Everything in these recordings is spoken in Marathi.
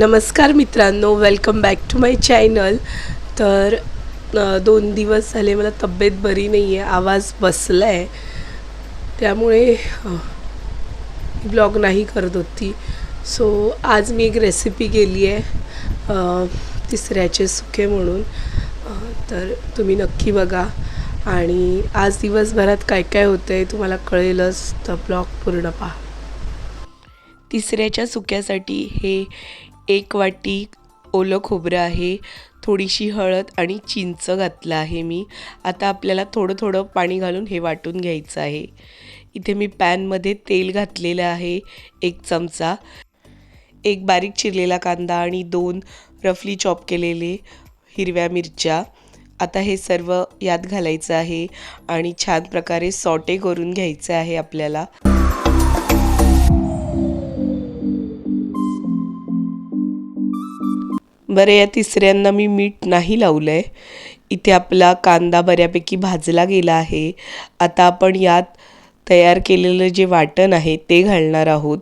नमस्कार मित्रांनो welcome back to my channel तर दोन दिवस झाले मला तब्येत बरी नाही आहे आवाज बसला आहे त्यामुळे ब्लॉग नाही करत होती. सो आज मी एक रेसिपी केली आहे तिसऱ्याचे सुके म्हणून. तर तुम्ही नक्की बघा. आणि आज दिवसभरात काय काय होतं आहे तुम्हाला कळेलच. तर ब्लॉग पूर्ण पहा. तिसऱ्याच्या सुक्यासाठी हे एक वाटी ओलं खोबरं आहे थोडीशी हळद आणि चिंच घातलं आहे मी. आता आपल्याला थोडं थोडं पाणी घालून हे वाटून घ्यायचं आहे. इथे मी पॅनमध्ये तेल घातलेलं आहे एक चमचा. एक बारीक चिरलेला कांदा आणि दोन रफली चॉप केलेले हिरव्या मिरच्या. आता हे सर्व यात घालायचं आहे आणि छान प्रकारे सॉटे करून घ्यायचं आहे आपल्याला. बरं या तिसऱ्यांना मी मीठ नाही लावलं आहे इथे आपला कांदा बऱ्यापैकी भाजला गेला आहे. आता आपण यात तयार केलेलं जे वाटण आहे ते घालणार आहोत.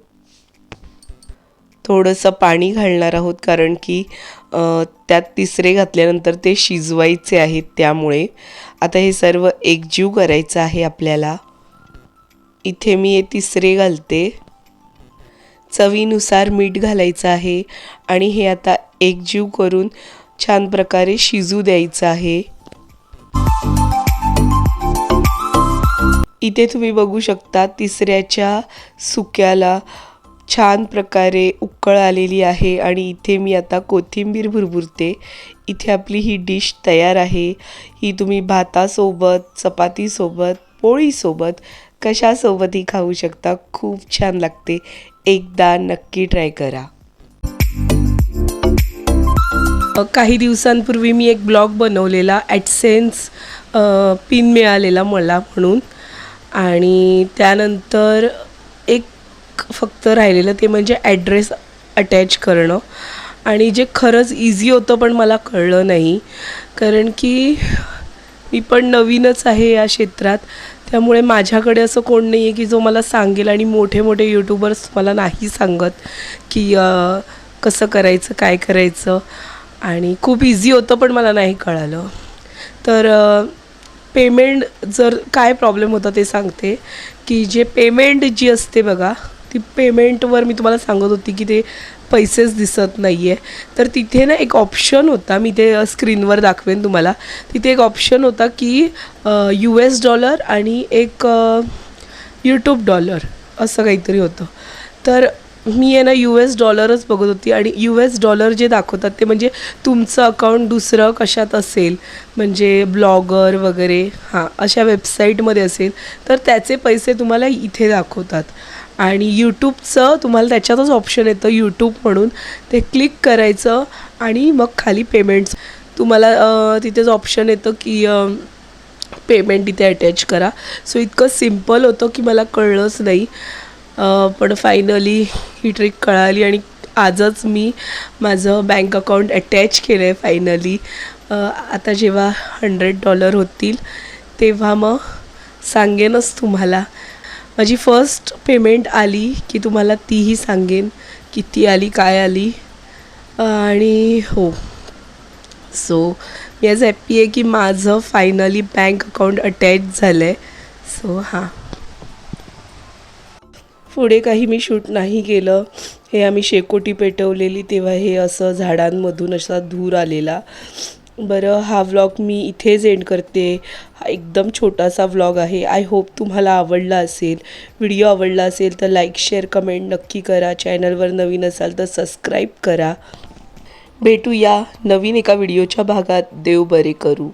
थोडंसं पाणी घालणार आहोत कारण की त्यात तिसरे घातल्यानंतर ते शिजवायचे आहेत त्यामुळे. आता हे सर्व एकजीव करायचं आहे आपल्याला. इथे मी हे तिसरे घालते. चवीनुसार मीठ घालायचं आहे आणि हे आता एकजीव करून छान प्रकारे शिजू द्यायचं आहे. इथे तुम्ही बघू शकता तिसऱ्याच्या सुक्याला छान प्रकारे उकळ आलेली आहे आणि इथे मी आता कोथिंबीर भुरभुरते. इथे आपली ही डिश तयार आहे. ही तुम्ही भातासोबत चपातीसोबत पोळीसोबत कशासोबतही खाऊ शकता. खूप छान लागते. एकदा नक्की ट्राय करा. काही दिवसांपूर्वी मी एक ब्लॉग बनवलेला ॲटसेन्स पिन मिळालेला मला म्हणून. आणि त्यानंतर एक फक्त राहिलेलं ते म्हणजे ॲड्रेस अटॅच करणं. आणि जे खरंच इझी होतं पण मला कळलं नाही. कारण की मी पण नवीनच आहे या क्षेत्रात. त्यामुळे माझ्याकडे असं कोण नाही आहे की जो मला सांगेल आणि मोठे मोठे यूट्यूबर्स मला नाही सांगत की कसं करायचं काय करायचं. आणि खूप इझी होतं पण मला नाही कळालं. तर पेमेंट जर काय प्रॉब्लेम होता ते सांगते की जे पेमेंट जी असते बघा ती पेमेंटवर मी तुम्हाला सांगत होती की ते पैसेच दिसत नाही आहे तर तिथे ना एक ऑप्शन होता मी ते स्क्रीनवर दाखवेन तुम्हाला. तिथे एक ऑप्शन होता की यू एस डॉलर आणि एक यूट्यूब डॉलर असं काहीतरी होतं. तर मी आहे ना यू एस डॉलरच बघत होती आणि यू एस डॉलर जे दाखवतात ते म्हणजे तुमचं अकाउंट दुसरं कशात असेल? म्हणजे ब्लॉगर वगैरे हां अशा वेबसाईटमध्ये असेल तर त्याचे पैसे तुम्हाला इथे दाखवतात. आणि यूट्यूबचं तुम्हाला त्याच्यातच ऑप्शन येतं यूट्यूब म्हणून. ते क्लिक करायचं आणि मग खाली पेमेंट्स तुम्हाला तिथेच ऑप्शन येतं की पेमेंट इथे अटॅच करा. सो इतकं सिंपल होतं की मला कळलंच नाही. पण फायनली ही ट्रिक कळाली आणि आजच मी माझं बँक अकाउंट अटॅच केलं आहे फायनली आता जेव्हा हंड्रेड डॉलर होतील तेव्हा मग सांगेनच तुम्हाला. माझी फर्स्ट पेमेंट आली की तुम्हाला तीही सांगेन किती आली काय आली. आणि हो. सो मी आज हॅप्पी आहे की माझं फायनली बँक अकाउंट अटॅच झालं आहे सो हां. पुढे काही मी शूट नाही केलं. हे आम्ही शेकोटी पेटवलेली तेव्हा हे असं झाडांमधून असा धूर आलेला. बरं हा व्लॉग मी इथेच एंड करते. हा एकदम छोटासा व्लॉग आहे. आय होप तुम्हाला आवडला असेल. व्हिडिओ आवडला असेल तर लाईक शेअर कमेंट नक्की करा. चॅनलवर नवीन असाल तर सबस्क्राईब करा. भेटूया नवीन एका व्हिडिओच्या भागात. देव बरे करू.